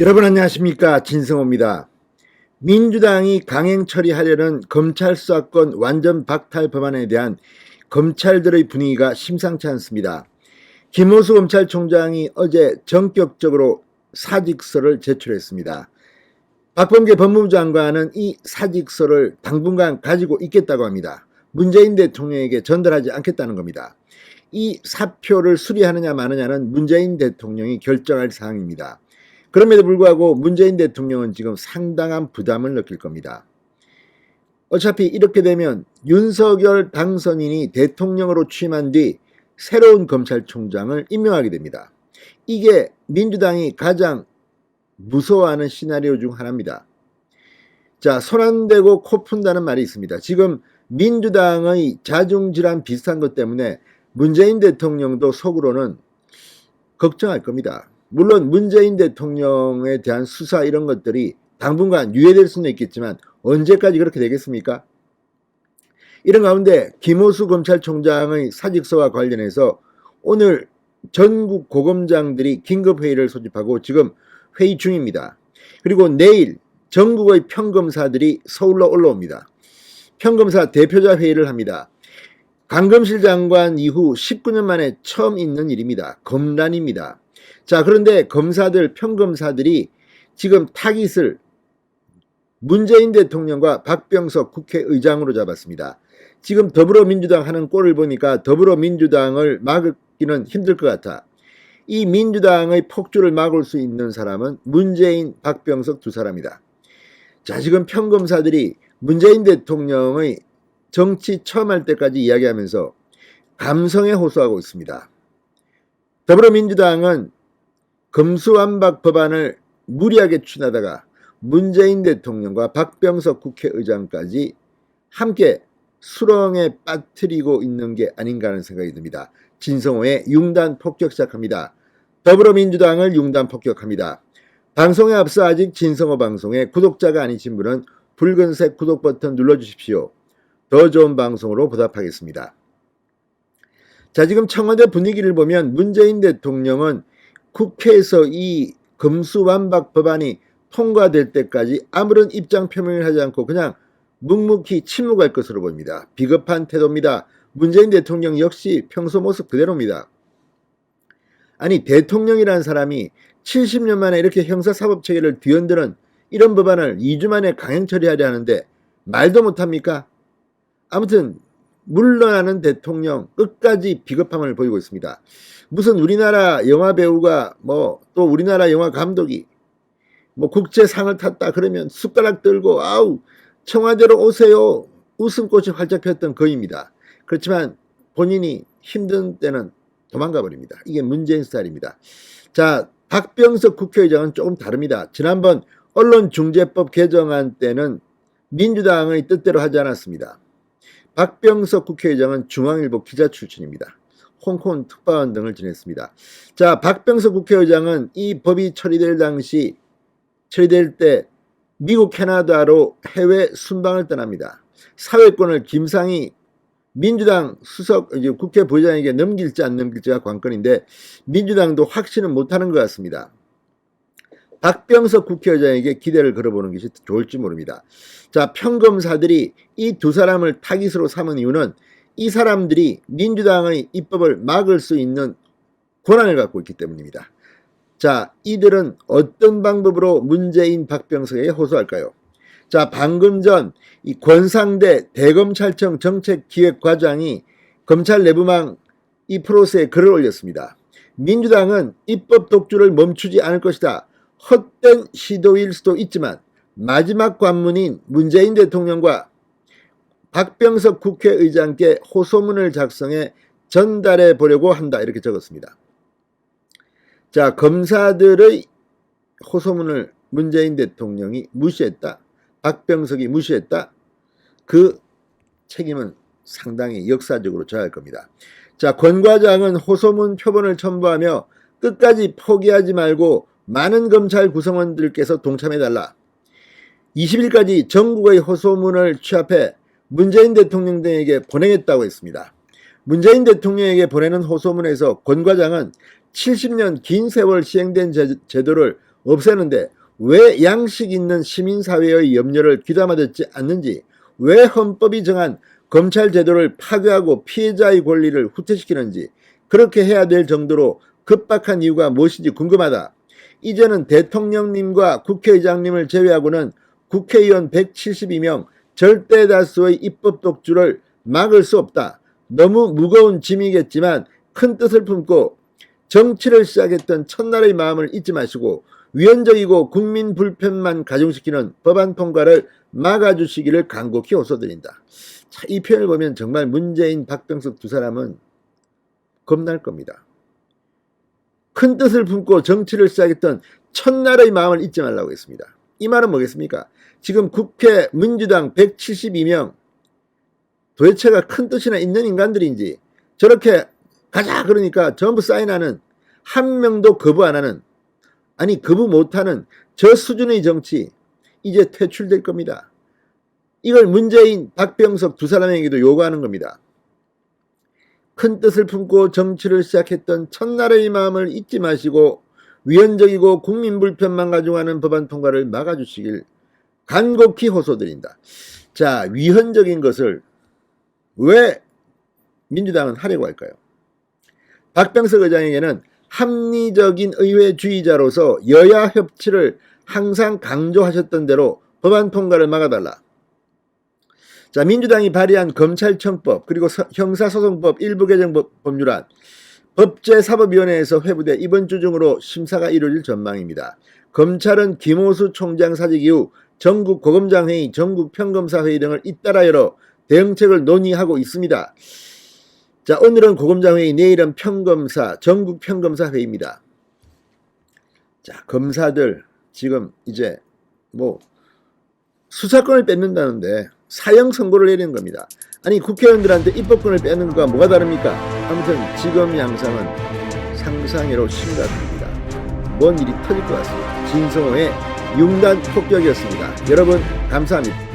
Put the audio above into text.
여러분 안녕하십니까 진성호입니다. 민주당이 강행 처리하려는 검찰 수사권 완전 박탈 법안에 대한 검찰들의 분위기가 심상치 않습니다. 김호수 검찰총장이 어제 전격적으로 사직서를 제출했습니다. 박범계 법무부 장관은 이 사직서를 당분간 가지고 있겠다고 합니다. 문재인 대통령에게 전달하지 않겠다는 겁니다. 이 사표를 수리하느냐 마느냐는 문재인 대통령이 결정할 사항입니다. 그럼에도 불구하고 문재인 대통령은 지금 상당한 부담을 느낄 겁니다. 어차피 이렇게 되면 윤석열 당선인이 대통령으로 취임한 뒤 새로운 검찰총장을 임명하게 됩니다. 이게 민주당이 가장 무서워하는 시나리오 중 하나입니다. 자, 손 안 대고 코 푼다는 말이 있습니다. 지금 민주당의 자중질환 비슷한 것 때문에 문재인 대통령도 속으로는 걱정할 겁니다. 물론 문재인 대통령에 대한 수사 이런 것들이 당분간 유예될 수는 있겠지만 언제까지 그렇게 되겠습니까? 이런 가운데 김호수 검찰총장의 사직서와 관련해서 오늘 전국 고검장들이 긴급회의를 소집하고 지금 회의 중입니다. 그리고 내일 전국의 평검사들이 서울로 올라옵니다. 평검사 대표자 회의를 합니다. 강금실 장관 이후 19년 만에 처음 있는 일입니다. 검란입니다. 자, 그런데 검사들, 평검사들이 지금 타깃을 문재인 대통령과 박병석 국회의장으로 잡았습니다. 지금 더불어민주당 하는 꼴을 보니까 더불어민주당을 막기는 힘들 것 같아. 이 민주당의 폭주를 막을 수 있는 사람은 문재인, 박병석 두 사람이다. 자, 지금 평검사들이 문재인 대통령의 정치 처음 할 때까지 이야기하면서 감성에 호소하고 있습니다. 더불어민주당은 검수완박 법안을 무리하게 추진하다가 문재인 대통령과 박병석 국회의장까지 함께 수렁에 빠뜨리고 있는 게 아닌가 하는 생각이 듭니다. 진성호의 융단 폭격 시작합니다. 더불어민주당을 융단 폭격합니다. 방송에 앞서 아직 진성호 방송에 구독자가 아니신 분은 붉은색 구독 버튼 눌러주십시오. 더 좋은 방송으로 보답하겠습니다. 자, 지금 청와대 분위기를 보면 문재인 대통령은 국회에서 이 검수완박 법안이 통과될 때까지 아무런 입장 표명을 하지 않고 그냥 묵묵히 침묵할 것으로 보입니다. 비겁한 태도입니다. 문재인 대통령 역시 평소 모습 그대로입니다. 아니 대통령이라는 사람이 70년 만에 이렇게 형사사법체계를 뒤흔드는 이런 법안을 2주 만에 강행 처리하려 하는데 말도 못합니까? 아무튼 물러나는 대통령 끝까지 비겁함을 보이고 있습니다. 무슨 우리나라 영화 배우가 뭐 또 우리나라 영화 감독이 뭐 국제상을 탔다 그러면 숟가락 들고 아우 청와대로 오세요 웃음꽃이 활짝 폈던 거입니다. 그렇지만 본인이 힘든 때는 도망가 버립니다. 이게 문재인 스타일입니다. 자 박병석 국회의장은 조금 다릅니다. 지난번 언론중재법 개정안 때는 민주당의 뜻대로 하지 않았습니다. 박병석 국회의장은 중앙일보 기자 출신입니다. 홍콩 특파원 등을 지냈습니다. 자, 박병석 국회의장은 이 법이 처리될 당시 처리될 때 미국 캐나다로 해외 순방을 떠납니다. 사회권을 김상희 민주당 수석 국회 부의장에게 넘길지 안 넘길지가 관건인데 민주당도 확신은 못하는 것 같습니다. 박병석 국회의장에게 기대를 걸어보는 것이 좋을지 모릅니다. 자, 평검사들이 이 두 사람을 타깃으로 삼은 이유는 이 사람들이 민주당의 입법을 막을 수 있는 권한을 갖고 있기 때문입니다. 자, 이들은 어떤 방법으로 문재인 박병석에게 호소할까요? 자, 방금 전 이 권상대 대검찰청 정책기획과장이 검찰 내부망 이 프로스에 글을 올렸습니다. 민주당은 입법 독주를 멈추지 않을 것이다. 헛된 시도일 수도 있지만 마지막 관문인 문재인 대통령과 박병석 국회의장께 호소문을 작성해 전달해 보려고 한다. 이렇게 적었습니다. 자, 검사들의 호소문을 문재인 대통령이 무시했다. 박병석이 무시했다. 그 책임은 상당히 역사적으로 져야 할 겁니다. 자, 권 과장은 호소문 표본을 첨부하며 끝까지 포기하지 말고 많은 검찰 구성원들께서 동참해달라. 20일까지 전국의 호소문을 취합해 문재인 대통령 등에게 보내겠다고 했습니다. 문재인 대통령에게 보내는 호소문에서 권 과장은 70년 긴 세월 시행된 제 도를 없애는데 왜 양식 있는 시민사회의 염려를 귀담아 듣지 않는지 왜 헌법이 정한 검찰 제도를 파괴하고 피해자의 권리를 후퇴시키는지 그렇게 해야 될 정도로 급박한 이유가 무엇인지 궁금하다. 이제는 대통령님과 국회의장님을 제외하고는 국회의원 172명 절대 다수의 입법 독주를 막을 수 없다. 너무 무거운 짐이겠지만 큰 뜻을 품고 정치를 시작했던 첫날의 마음을 잊지 마시고 위헌적이고 국민 불편만 가중시키는 법안 통과를 막아주시기를 간곡히 호소드린다. 자, 이 표현을 보면 정말 문재인, 박병석 두 사람은 겁날 겁니다. 큰 뜻을 품고 정치를 시작했던 첫날의 마음을 잊지 말라고 했습니다. 이 말은 뭐겠습니까? 지금 국회 민주당 172명 도대체가 큰 뜻이나 있는 인간들인지 저렇게 가자 그러니까 전부 사인하는 한 명도 거부 안 하는 아니 거부 못하는 저 수준의 정치 이제 퇴출될 겁니다. 이걸 문재인, 박병석 두 사람에게도 요구하는 겁니다. 큰 뜻을 품고 정치를 시작했던 첫날의 마음을 잊지 마시고 위헌적이고 국민 불편만 가중하는 법안 통과를 막아주시길 간곡히 호소드린다. 자, 위헌적인 것을 왜 민주당은 하려고 할까요? 박병석 의장에게는 합리적인 의회주의자로서 여야 협치를 항상 강조하셨던 대로 법안 통과를 막아달라. 자, 민주당이 발의한 검찰청법 그리고 서- 형사소송법 일부 개정 법- 법률안 법제사법위원회에서 회부돼 이번 주 중으로 심사가 이루어질 전망입니다. 검찰은 김호수 총장 사직 이후 전국 고검장 회의, 전국 평검사 회의 등을 잇따라 열어 대응책을 논의하고 있습니다. 자, 오늘은 고검장 회의, 내일은 평검사, 전국 평검사 회의입니다. 자, 검사들 지금 이제 뭐 수사권을 뺏는다는데 사형 선고를 내리는 겁니다. 아니 국회의원들한테 입법권을 빼는 것과 뭐가 다릅니까? 아무튼 지금 양상은 상상외로 심각합니다. 뭔 일이 터질 것 같습니다. 진성호의 융단 폭격이었습니다. 여러분 감사합니다.